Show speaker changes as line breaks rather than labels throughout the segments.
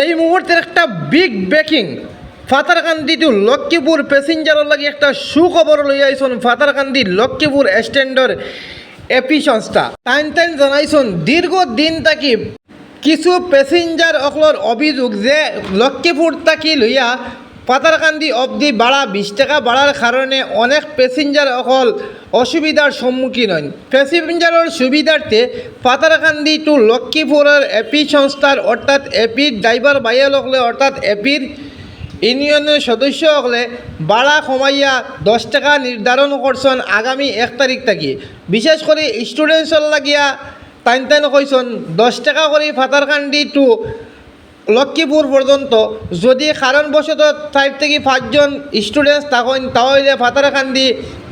এই মুহূর্তের একটা big breaking Patharkandi to Lakshmipur প্যাসেঞ্জারের লাগে একটা সুখবর লই আইসন ফাতারকান্দি লক্ষ্মীপুর স্ট্যান্ডর এপি সংস্থা। টাইম টাইম জানাইছন দীর্ঘ দিন থাকি কিছু প্যাসেঞ্জার অকলর অভিযোগ যে লক্ষ্মীপুর তাকি লইয়া পাতারকান্দি অবধি বাড়া বিশ টাকা বাড়ার কারণে অনেক প্যাসেঞ্জার অকল অসুবিধার সম্মুখীন হন। প্যাসেঞ্জারের সুবিধার্থে পাতারকান্দি টু লক্ষ্মীপুরের এপি সংস্থার অর্থাৎ এপির ড্রাইভার বাইয়া লগলে অর্থাৎ এপির ইউনিয়নের সদস্য হলে বাড়া কমাইয়া দশ টাকা নির্ধারণ করছেন আগামী এক তারিখ থাকি। বিশেষ করে স্টুডেন্টসর লাগিয়া টাইম টাইম কইসন দশ টাকা করে ফাতারকান্দি টু লক্ষ্মীপুর পর্যন্ত যদি কারণবশত ফাইভ থেকে পাঁচজন স্টুডেন্টস থাকেন তাহলে ফাতারকান্দি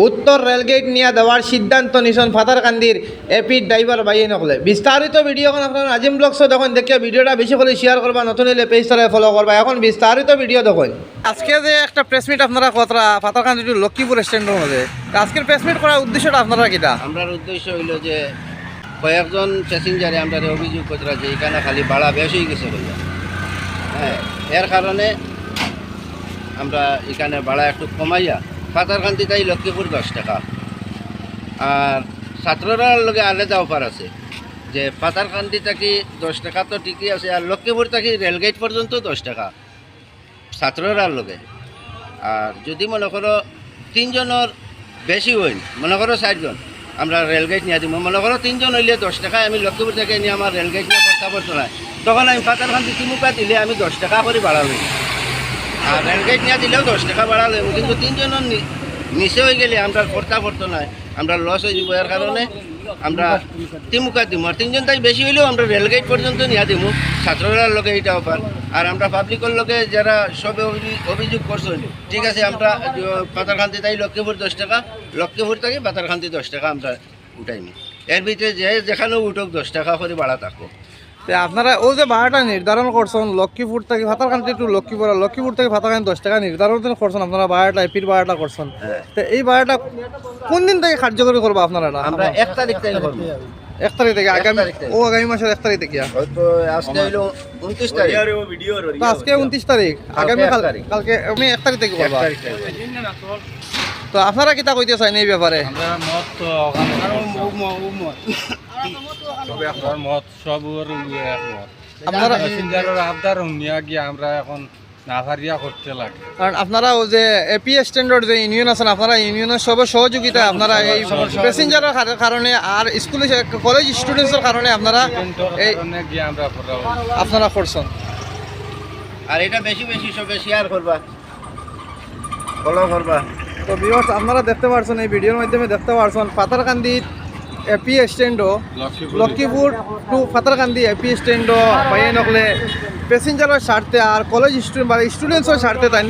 উত্তর রেলগেট নিয়ে দেওয়ার সিদ্ধান্ত নিছেন ফাতারকান্দির এপি ড্রাইভার বাইয়ে নকলে বিস্তারিত ভিডিওখন আপনার আজিম ব্লগসও দেখুন দেখে ভিডিওটা বেশি করে শেয়ার করবা নতুন হলে পেজ তলায় ফলো করবা। এখন বিস্তারিত ভিডিও দেখুন। আজকে যে একটা প্রেস মিট আপনারা কতটা ফাতারকান্দি টু লক্ষ্মীপুর স্ট্যান্ডের মধ্যে আজকের প্রেস মিট করার উদ্দেশ্যটা আপনারা কিটা?
আমরার উদ্দেশ্য হইল যে কয়েকজন প্যাসেঞ্জারে আমরা অভিযোগ করতে যে এখানে খালি ভাড়া বেশ হয়ে গেছে বললাম হ্যাঁ এর কারণে আমরা এখানে ভাড়া একটু কমাইয়া পাতারকান্দি তাই লক্ষ্মীপুর দশ টাকা। আর ছাত্ররার লগে আলাদা অফার আছে, যে পাতারকান্দি থাকি দশ টাকা তো ঠিকই আছে, আর লক্ষ্মীপুর থাকি রেলগেট পর্যন্ত দশ টাকা ছাত্ররার লগে। আর যদি মনে করো তিনজনের বেশি হইন মনে করো চারজন আমরা রেলগেট নিয়ে দিব মনে করো তিনজন হইলে দশ টাকায় আমি লক্ষ্মীপুর থেকে নিয়ে আমার রেলগেট নিয়ে পড়তে চলাই। না তখন আমি পাতারখান তিমুকা দিলে আমি দশ টাকা করে লই আর রেলগেট নিয়ে দিলেও দশ টাকা লইব কিন্তু তিনজনের নিচে হয়ে গেলে আমরা পড়তা নাই আমরা লস হয়ে যাব এর কারণে। আমরা তিমুকা দিমু। আর তিনজন তাই বেশি হইলেও আমরা রেলগেট পর্যন্ত নিয়ে দিমু। ছাত্রবেলার লোকে এটা অফার আর আমরা পাবলিকের লোকে যারা সবে অভি- অভিযোগ করছেন ঠিক আছে, আমরা পাতারখান্তি তাই লক্ষ্মীপুর দশ টাকা, লক্ষ্মীপুর থেকে পাতারখান্তি দশ টাকা আমরা উঠাইনি এর ভিতরে যে যেখানেও উঠুক দশ টাকা করে বাড়া থাকব
আপনারা ও যে ভাড়াটা নির্ধারণ করছেন লক্ষ্মীপুর থেকে ফাতারকান্দি টু লক্ষ্মীপুর লক্ষ্মীপুর থেকে ফাতারকান্দি দশ টাকা নির্ধারণ করছেন আপনারা ভাড়াটা এপির ভাড়াটা করছেন।
হ্যাঁ।
তো এই ভাড়াটা কোন দিন থেকে কার্যকরী করব আপনারা?
আমরা এক তারিখ থেকে করব।
এক তারিখ থেকে আগামী ও আগামী মাসের এক তারিখ থেকে
হয়তো আজকে হইল উনত্রিশ তারিখ।
তো আজকে উনত্রিশ তারিখ আগামী। কালকে আমি এক তারিখ থেকে
এক
করব।
তারিখ থেকে।
তো আপনারা কিতা কইতে চান এই ব্যাপারে?
আমরা মত তো ওখানে তবে আপনার মত সবর একমত
আপনারা
প্যাসেঞ্জারের আবদার নিয়ে গিয়ে আমরা এখন নাভারিয়া করতে লাগে।
কারণ আপনারা ও যে এপি স্ট্যান্ডার্ড যে ইউনিয়ন আছেন আপনারা ইউনিয়নের সবার সহযোগিতা আপনারা এই প্যাসেঞ্জারের কার- কারণে আর স্কুলে কলেজ স্টুডেন্টসের কারণে আপনারা এই আপনারা করছেন।
আর এটা বেশি বেশি সবে শেয়ার করবা। ফলো করবা।
তো ভিউয়ার্স আপনারা দেখতে পারছেন এই ভিডিওর মাধ্যমে দেখতে পারছেন পাতারকান্দি এপি স্ট্যান্ডও লক্ষ্মীপুর। টু পাতারকান্দি এপি স্ট্যান্ডও বাইয়ে নকলে প্যাসেঞ্জারের স্বার্থে আর কলেজ স্টুডেন্ট বা স্টুডেন্টসের স্বার্থে তাই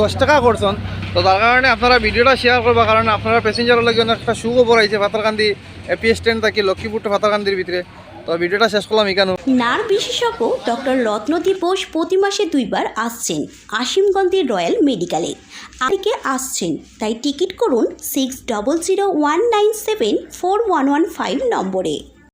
দশ টাকা করছেন। তো তার কারণে আপনারা ভিডিওটা শেয়ার করবা কারণ আপনারা প্যাসেঞ্জারের লাগে অনেক একটা সুখবর আইছে পাতারকান্দি এপি স্ট্যান্ড থাকি লক্ষ্মীপুর টু পাতারকান্দির ভিতরে। তো ভিডিওটা শেষ করলাম এখানে
নার বিশেষজ্ঞ ডক্টর রত্নদীপ বোস প্রতি মাসে দুইবার আসছেন আসিমগঞ্জের রয়্যাল মেডিকেলে। আজকে আসছেন, তাই টিকিট করুন six double zero one nine seven four one one five নম্বরে।